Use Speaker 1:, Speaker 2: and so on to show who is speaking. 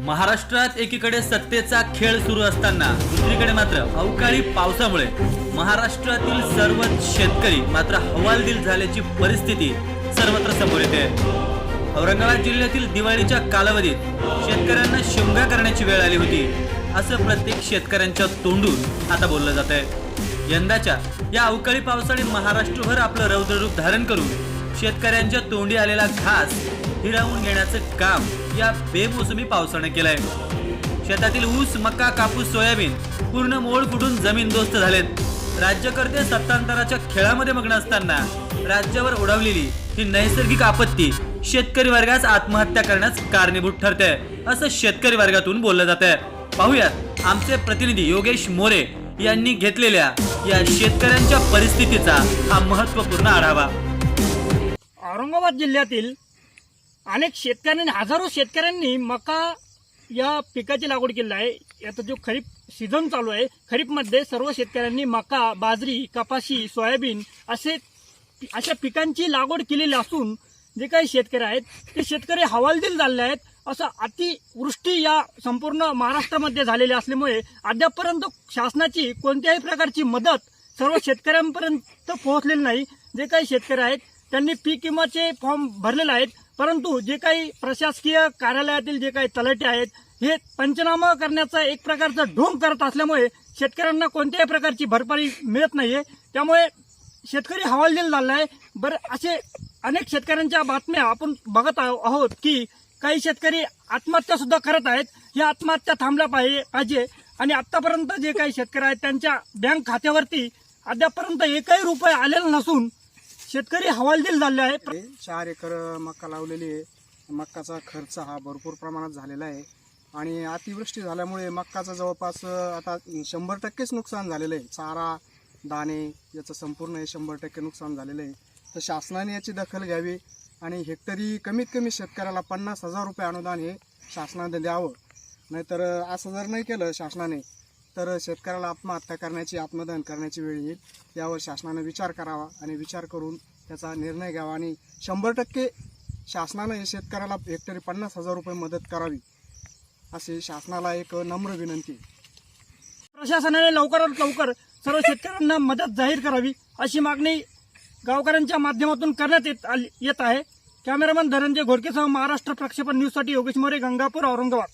Speaker 1: महाराष्ट्रात एकीकडे सत्तेचा खेळ सुरू असताना दुसरीकडे मात्र अवकाळी पावसामुळे महाराष्ट्रातील सर्व शेतकरी मात्र हवालदिल झाल्याची परिस्थिती सर्वत्र समोर येते. औरंगाबाद जिल्ह्यातील दिवाळीच्या कालावधीत शेतकऱ्यांना शिमगा करण्याची वेळ आली होती असं प्रत्येक शेतकऱ्यांच्या तोंडून आता बोललं जात आहे यंदाच्या या अवकाळी पावसाने महाराष्ट्रभर आपलं रौद्ररूप धारण करून शेतकऱ्यांच्या तोंडी आलेला घास हिरावून घेण्याचं काम या बेमोसमी पावसाने केलंय. शेतातील ऊस मका कापूस सोयाबीन पूर्ण मोळ फुटून जमीनदोस्त झालेत. राज्यकर्ते सत्तांतराच्या खेळामध्ये मग्न असताना राज्यावर ओढवलेली ही नैसर्गिक आपत्ती शेतकरी वर्गास आत्महत्या करण्यास कारणीभूत ठरते असं शेतकरी वर्गातून बोललं जात आहे पाहूयात आमचे प्रतिनिधी योगेश मोरे यांनी घेतलेल्या या शेतकऱ्यांच्या परिस्थितीचा हा महत्त्वपूर्ण आढावा.
Speaker 2: औरंगाबाद जिल्ह्यातील अनेक शेतकऱ्यांनी हजारो शेतकऱ्यांनी मका या पिकाची लागवड केली आहे. आता जो खरीप सीझन चालू आहे खरीपमध्ये सर्व शेतकऱ्यांनी मका बाजरी कपाशी सोयाबीन असे अशा पिकांची लागवड केलेली असून जे काही शेतकरी आहेत ते शेतकरी हवालदिल झालेले आहेत. असं अतिवृष्टी या संपूर्ण महाराष्ट्रामध्ये झालेली असल्यामुळे अद्यापपर्यंत शासनाची कोणत्याही प्रकारची मदत सर्व शेतकऱ्यांपर्यंत पोहोचलेली नाही. जे काही शेतकरी आहेत त्यांनी पीक विमाचे फॉर्म भरलेले आहेत. परंतु जे काही प्रशासकीय कार्यालयातील जे काही तलटे आहेत हे पंचनामा करण्याचा एक प्रकारचा ढोंग करत असल्यामुळे शेतकऱ्यांना कोणत्याही प्रकारची भरपाई मिळत नाहीये. त्यामुळे शेतकरी हवालदिल झाला आहे. बरं असे अनेक शेतकऱ्यांच्या बातम्या आपण बघत आहो- आहोत की काही शेतकरी आत्महत्या सुद्धा करत आहेत. या आत्महत्या थांबल्या पाहिजे पाहिजे. आणि आतापर्यंत जे काही शेतकरी आहेत त्यांच्या बँक खात्यावरती अद्यापर्यंत एकही रुपये आलेला नसून शेतकरी हवालदिल झाले आहे
Speaker 3: हे चार एकर मका लावलेली आहे. मक्काचा खर्च हा भरपूर प्रमाणात झालेला आहे. आणि अतिवृष्टी झाल्यामुळे मक्काचं जवळपास अं, आता शंभर टक्केच नुकसान झालेलं आहे. चारा दाणे याचं संपूर्ण हे शंभर टक्के नुकसान झालेलं आहे. तर शासनाने याची दखल घ्यावी आणि हेक्टरी कमीत कमी शेतकऱ्याला पन्नास हजार रुपये अनुदान हे शासनाने द्यावं. नाहीतर अं, असं जर नाही केलं शासनाने तर शेतकऱ्याला आत्महत्या करण्याची आत्मदहन करण्याची वेळ येईल. यावर शासनानं विचार करावा आणि विचार करून त्याचा निर्णय घ्यावा आणि शंभर टक्के शासनानं हे शेतकऱ्याला हेक्टरी पन्नास हजार रुपये मदत करावी अशी शासनाला एक नम्र विनंती
Speaker 2: प्रशासनाने लवकरात लवकर सर्व शेतकऱ्यांना मदत जाहीर करावी अशी मागणी गावकऱ्यांच्या माध्यमातून करण्यात येत आली- येत आहे. कॅमेरामन धनंजय घोडकेसह महाराष्ट्र प्रक्षेपण न्यूजसाठी योगेश मोरे गंगापूर औरंगाबाद.